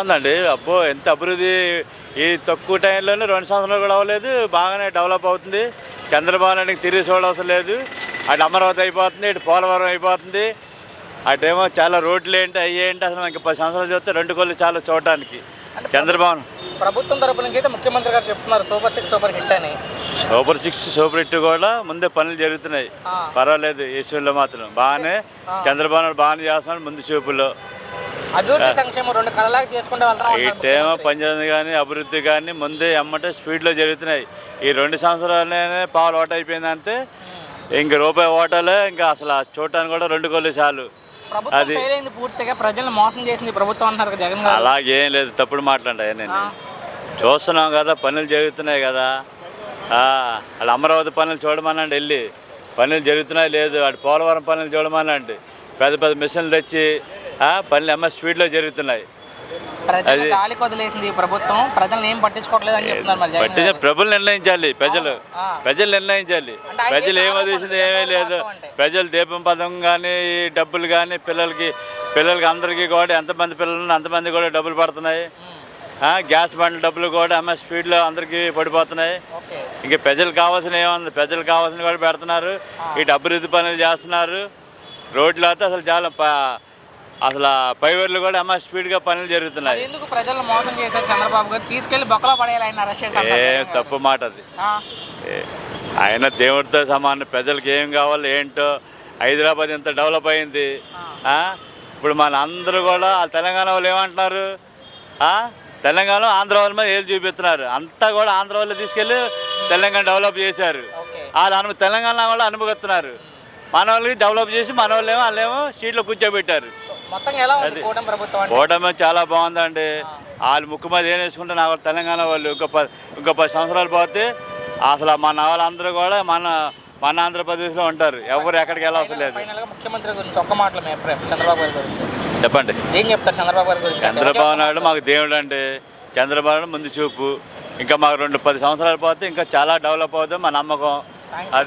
ఉందండి అబ్బో ఎంత అభివృద్ధి. ఈ తక్కువ టైంలోనే రెండు సంవత్సరాలు కూడా అవ్వలేదు. బాగానే డెవలప్ అవుతుంది. చంద్రబాబు నాయుడికి తిరిగి చూడవసరం లేదు. అటు అమరావతి అయిపోతుంది ఇటు పోలవరం అయిపోతుంది. అటేమో చాలా రోడ్లు ఏంటి అవి ఏంటి అసలు ఇంకా పది సంవత్సరాలు చూస్తే రెండు కొలు చాలా చూడటానికి. చంద్రబాబు ప్రభుత్వం తరపు నుంచి అయితే ముఖ్యమంత్రి గారు చెప్తున్నారు సూపర్ సిక్స్ సూపర్ హిట్ అని. సూపర్ సిక్స్ సూపర్ హిట్ కూడా ముందే పనులు జరుగుతున్నాయి. పర్వాలేదు ఈశ్వర్లో మాత్రం. బాగానే చంద్రబాబు నాయుడు బాగానే చేస్తున్నాడు ముందు చూపులో అభివృద్ధి సంక్షేమం రెండు కళలాగా చేసుకుంటూ పంచాయతీ కానీ అభివృద్ధి కానీ ముందే ఎమ్మటే స్పీడ్లో జరుగుతున్నాయి. ఈ రెండు సంవత్సరాలనే పావులు ఓట అయిపోయింది అంతే. ఇంక రూపాయి ఓటలే ఇంకా అసలు చూడటానికి కూడా రెండు కొలు చాలు. అది- పూర్తిగా ప్రజలను మోసం చేసింది ప్రభుత్వం అంటున్నారు జగన్ అలాగేం లేదు తప్పుడు మాట్లాడా నేను చూస్తున్నాం కదా పనులు జరుగుతున్నాయి కదా. అలా అమరావతి పనులు చూడమనండి వెళ్ళి. పనులు జరుగుతున్నాయి లేదు. అటు పోలవరం పనులు చూడమనండి. పెద్ద పెద్ద మిషన్లు తెచ్చి పనులు అమ్మ స్పీడ్లో జరుగుతున్నాయి. ప్రజలు గాలి వదిలేసింది ఈ ప్రభుత్వం. ప్రజలను ఏం పట్టించుకోవట్లేదు అని చెప్తున్నారు మరి జగన్ పట్టిన గారు. ప్రభులు నిర్ణయించాలి ప్రజలు. ప్రజలు నిర్ణయించాలి. అంటే ప్రజలు తీసింది కదా, ఏమీ లేదు. ప్రజలు దీపం పథకం కానీ ఈ డబ్బులు కానీ పిల్లలకి పిల్లలకి అందరికీ కూడా ఎంతమంది పిల్లలు ఉన్నా అంతమంది కూడా డబ్బులు పడుతున్నాయి. ఆ, గ్యాస్ బండ్ల డబ్బులు కూడా అమ్మ స్పీడ్లో అందరికీ పడిపోతున్నాయి. ఓకే. ఇంకా ప్రజలకు కావాల్సిన ఏముంది? ప్రజలకు కావాల్సిన కూడా పెడుతున్నారు. ఇటు అభివృద్ధి పనులు చేస్తున్నారు. రోడ్లు అయితే అసలు చాలా ప- అసలు పైవర్లు కూడా అమ్మ స్పీడ్గా పనులు జరుగుతున్నాయి. ఎందుకు ప్రజలను మోసం చేశారు చంద్రబాబు గారు? తీసుకెళ్ళి బొక్కలో పడేయాలి ఆయన అరెస్ట్ చేశారు ఏ జగన్ గారు. తప్పు మాట అది. ఆయన దేవుడితో సమానం. ప్రజలకు ఏం కావాలో ఏంటో? హైదరాబాద్ ఎంత డెవలప్ అయింది? ఆ? ఇప్పుడు మన అందరూ కూడా తెలంగాణ వాళ్ళు ఏమంటున్నారు? తెలంగాణ ఆంధ్ర వాళ్ళ మీద ఏది చూపిస్తున్నారు. అంతా కూడా ఆంధ్ర వాళ్ళు తీసుకెళ్ళి తెలంగాణ డెవలప్ చేశారు. వాళ్ళు తెలంగాణ వాళ్ళు అనుభవిస్తున్నారు మన వాళ్ళకి డెవలప్ చేసి మన వాళ్ళు ఏమో వాళ్ళేమో సీట్లో కూర్చోబెట్టారు. మొత్తం ఎలా ఉంది కూటమి ప్రభుత్వం అంటే ఓటమి చాలా బాగుందండి. వాళ్ళు ముక్కు మీద ఏం వేసుకుంటే నాకు తెలంగాణ వాళ్ళు ఇంకో పది ఇంకో పది సంవత్సరాలు పోతే అసలు మన వాళ్ళందరూ కూడా మన మన ఆంధ్రప్రదేశ్లో ఉంటారు. ఎవరు ఎక్కడికి వెళ్ళవసరం లేదు. ఫైనల్గా ముఖ్యమంత్రి గురించి ఒక్క మాటలు మీ అభిప్రాయం చంద్రబాబు గారి గురించి. చెప్పండి. ఏం చెప్తారు చంద్రబాబు గారి గురించి? అంటే చంద్రబాబు నాయుడు మాకు దేవుడు అండి చంద్రబాబు నాయుడు ముందు చూపు. ఇంకా మాకు రెండు పది సంవత్సరాలు పోతే ఇంకా చాలా డెవలప్ అవుతుంది. మా నమ్మకం.